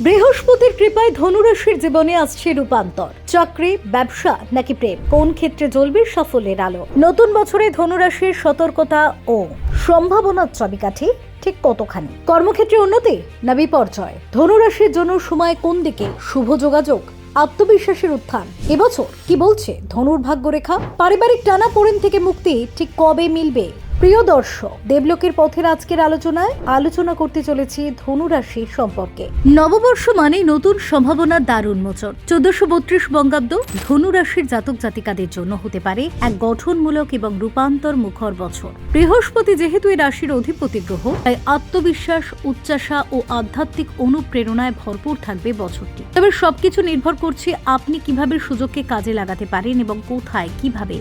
বৃহস্পতির কৃপায় ধনুরাশির জীবনে আসছে রূপান্তর। চাকরি, ব্যবসা নাকি প্রেম? কোন ক্ষেত্রে জ্বলবে সাফল্যের আলো? নতুন বছরে ধনুরাশির সতর্কতা ও সম্ভাবনার চাবিকাঠি ঠিক কতখানি? কর্মক্ষেত্রে উন্নতি না বিপর্যয়? ধনুরাশির জন্য সময় কোন দিকে? শুভ যোগাযোগ, আত্মবিশ্বাসের উত্থান? এবছর কি বলছে ধনুর ভাগ্যরেখা পারিবারিক টানা থেকে মুক্তি ঠিক কবে মিলবে? প্রিয় দর্শক, দেবলোকের পথের আজকের আলোচনায় আলোচনা করতে চলেছি ধনুরাশি সম্পর্কে। নববর্ষ মানে নতুন সম্ভাবনার দ্বার উন্মোচন। চোদ্দশো বত্রিশ বঙ্গাব্দ ধনুরাশির জাতক জাতিকাদের জন্য হতে পারে এক গঠনমূলক এবং রূপান্তর মুখর বছর। বৃহস্পতি যেহেতু এই রাশির অধিপতি গ্রহ, তাই আত্মবিশ্বাস উচ্চাসা ও আধ্যাত্মিক অনুপ্রেরণায় ভরপুর থাকবে বছরটি। তবে সবকিছু নির্ভর করছে আপনি কীভাবে সুযোগকে কাজে লাগাতে পারেন এবং কোথায়, কীভাবে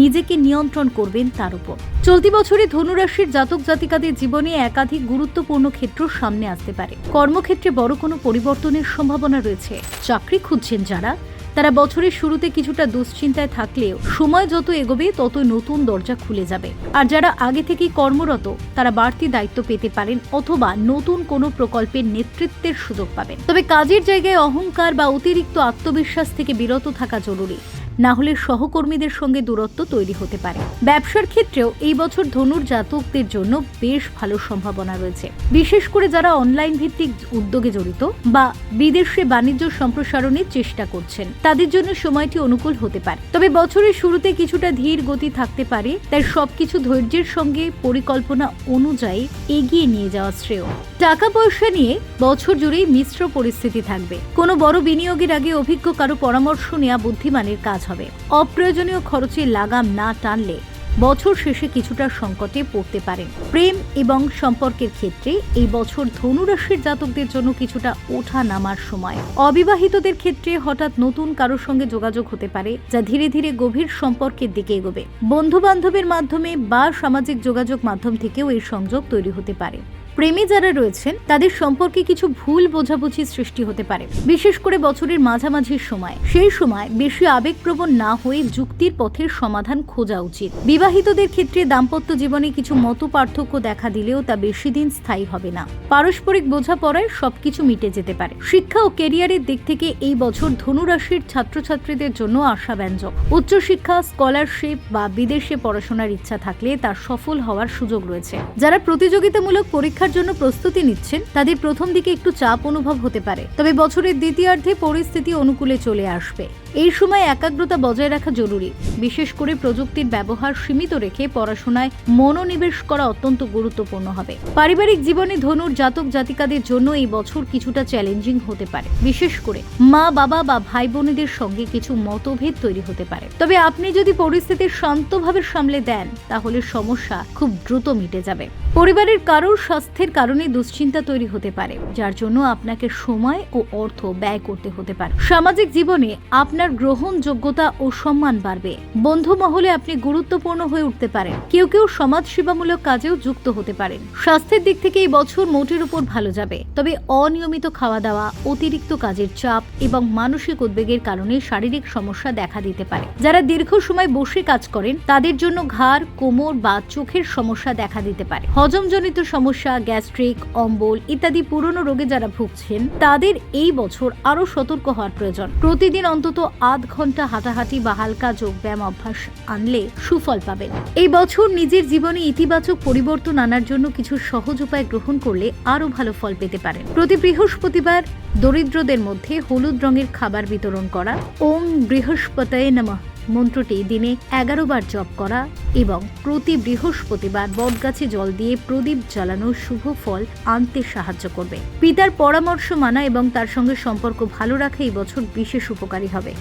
নিজেকে নিয়ন্ত্রণ করবেন তার উপর। চলতি বছরে ধনুরাশির জাতক জাতিকাদের জীবনে একাধিক গুরুত্বপূর্ণ ক্ষেত্র সামনে আসতে পারে। কর্মক্ষেত্রে বড় কোনো পরিবর্তনের সম্ভাবনা রয়েছে। চাকরি খুঁজছেন যারা, তারা বছরের শুরুতে কিছুটা দুশ্চিন্তায় থাকলেও সময় যত এগোবে, তত নতুন দরজা খুলে যাবে। আর যারা আগে থেকেই কর্মরত, তারা বাড়তি দায়িত্ব পেতে পারেন অথবা নতুন কোনো প্রকল্পের নেতৃত্বের সুযোগ পাবেন। তবে কাজের জায়গায় অহংকার বা অতিরিক্ত আত্মবিশ্বাস থেকে বিরত থাকা জরুরি। না হলে সহকর্মীদের সঙ্গে দূরত্ব তৈরি হতে পারে। ব্যবসার ক্ষেত্রেও এই বছর ধনুর জাতকদের জন্য বেশ ভালো সম্ভাবনা রয়েছে। বিশেষ করে যারা অনলাইন ভিত্তিক উদ্যোগে জড়িত বা বিদেশে বাণিজ্য সম্প্রসারণের চেষ্টা করছেন, তাদের জন্য সময়টি অনুকূল হতে পারে। তবে বছরের শুরুতে কিছুটা ধীর গতি থাকতে পারে, তাই সবকিছু ধৈর্যের সঙ্গে পরিকল্পনা অনুযায়ী এগিয়ে নিয়ে যাওয়া শ্রেয়। টাকা পয়সা নিয়ে বছর জুড়েই মিশ্র পরিস্থিতি থাকবে। কোনো বড় বিনিয়োগের আগে অভিজ্ঞ কারও পরামর্শ নেওয়া বুদ্ধিমানের কাজ হবে। অপ্রয়োজনীয় খরচে লাগাম না টানলে বছর শেষে কিছুটা সংকটে পড়তে পারেন। প্রেম এবং সম্পর্কের ক্ষেত্রে এই বছর ধনুরাশির জাতকদের জন্য কিছুটা ওঠা নামার সময়। অবিবাহিতদের ক্ষেত্রে হঠাৎ নতুন কারোর সঙ্গে যোগাযোগ হতে পারে, যা ধীরে ধীরে গভীর সম্পর্কের দিকে এগোবে। বন্ধু বান্ধবের মাধ্যমে বা সামাজিক যোগাযোগ মাধ্যম থেকেও এই সংযোগ তৈরি হতে পারে। প্রেমী যারা রয়েছেন, তাদের সম্পর্কে কিছু ভুল বোঝাবুঝি সৃষ্টি হতে পারে। বিশেষ করে বছরের মাঝামাঝির সময়। সেই সময় বেশি আবেগপ্রবণ না হয়ে যুক্তির পথের সমাধান খোঁজা উচিত। বিবাহিতদের ক্ষেত্রে দাম্পত্য জীবনে কিছু মত পার্থক্য দেখা দিলেও তা বেশি দিন স্থায়ী হবে না। পারস্পরিক বোঝাপড়ায় সবকিছু মিটে যেতে পারে। শিক্ষা ও কেরিয়ারের দিক থেকে এই বছর ধনুরাশির ছাত্রছাত্রীদের জন্য আশাব্যঞ্জক। উচ্চশিক্ষা, স্কলারশিপ বা বিদেশে পড়াশোনার ইচ্ছা থাকলে তার সফল হওয়ার সুযোগ রয়েছে। যারা প্রতিযোগিতামূলক পরীক্ষার জন্য প্রস্তুতি নিচ্ছেন, তাদের প্রথম দিকে একটু চাপ অনুভব হতে পারে। তবে বছরের দ্বিতীয়ার্ধে পরিস্থিতি অনুকূলে চলে আসবে। এই সময় একাগ্রতা বজায় রাখা জরুরি। বিশেষ করে প্রযুক্তির ব্যবহার সীমিত রেখে পড়াশোনায় মনোনিবেশ করা অত্যন্ত গুরুত্বপূর্ণ হবে। পারিবারিক জীবনে ধনুর জাতক জাতিকাদের জন্য এই বছর কিছুটা চ্যালেঞ্জিং হতে পারে। বিশেষ করে মা, বাবা বা ভাই বোনেদের সঙ্গে কিছু মতভেদ তৈরি হতে পারে। তবে আপনি যদি পরিস্থিতি শান্তভাবে সামলে দেন, তাহলে সমস্যা খুব দ্রুত মিটে যাবে। পরিবারের কারোর স্বাস্থ্যের কারণে দুশ্চিন্তা তৈরি হতে পারে, যার জন্য আপনাকে সময় ও অর্থ ব্যয় করতে হতে পারে। সামাজিক জীবনে আপনার গ্রহণযোগ্যতা ও সম্মান বাড়বে। বন্ধু মহলে আপনি গুরুত্বপূর্ণ হয়ে উঠতে পারেন। কেউ কেউ সমাজ সেবামূলক কাজেও যুক্ত হতে পারেন। স্বাস্থ্যের দিক থেকে এই বছর মোটের উপর ভালো যাবে। তবে অনিয়মিত খাওয়া দাওয়া অতিরিক্ত কাজের চাপ এবং মানসিক উদ্বেগের কারণে শারীরিক সমস্যা দেখা দিতে পারে। যারা দীর্ঘ সময় বসে কাজ করেন, তাদের জন্য ঘাড়, কোমর বা চোখের সমস্যা দেখা দিতে পারে। হজমজনিত সমস্যা, গ্যাস্ট্রিক, অম্বল ইত্যাদি পুরনো রোগে যারা ভুগছেন, তাদের এই বছর আরও সতর্ক হওয়ার প্রয়োজন। প্রতিদিন অন্তত আধ ঘণ্টা হাঁটাহাঁটি বা হালকা যোগব্যায়াম অভ্যাস আনলে সুফল পাবেন। এই বছর নিজের জীবনে ইতিবাচক পরিবর্তন আনার জন্য কিছু সহজ উপায় গ্রহণ করলে আরও ভালো ফল পেতে পারেন। প্রতি বৃহস্পতিবার দরিদ্রদের মধ্যে হলুদ রঙের খাবার বিতরণ করা, ওম বৃহস্পতয়ে নমঃ মন্ত্রটি দিনে এগারো বার জপ করা এবং প্রতি বৃহস্পতিবার বটগাছে জল দিয়ে প্রদীপ জ্বালানো শুভ ফল আনতে সাহায্য করবে। পিতার পরামর্শ মানা এবং তার সঙ্গে সম্পর্ক ভালো রাখা এই বছর বিশেষ উপকারী হবে।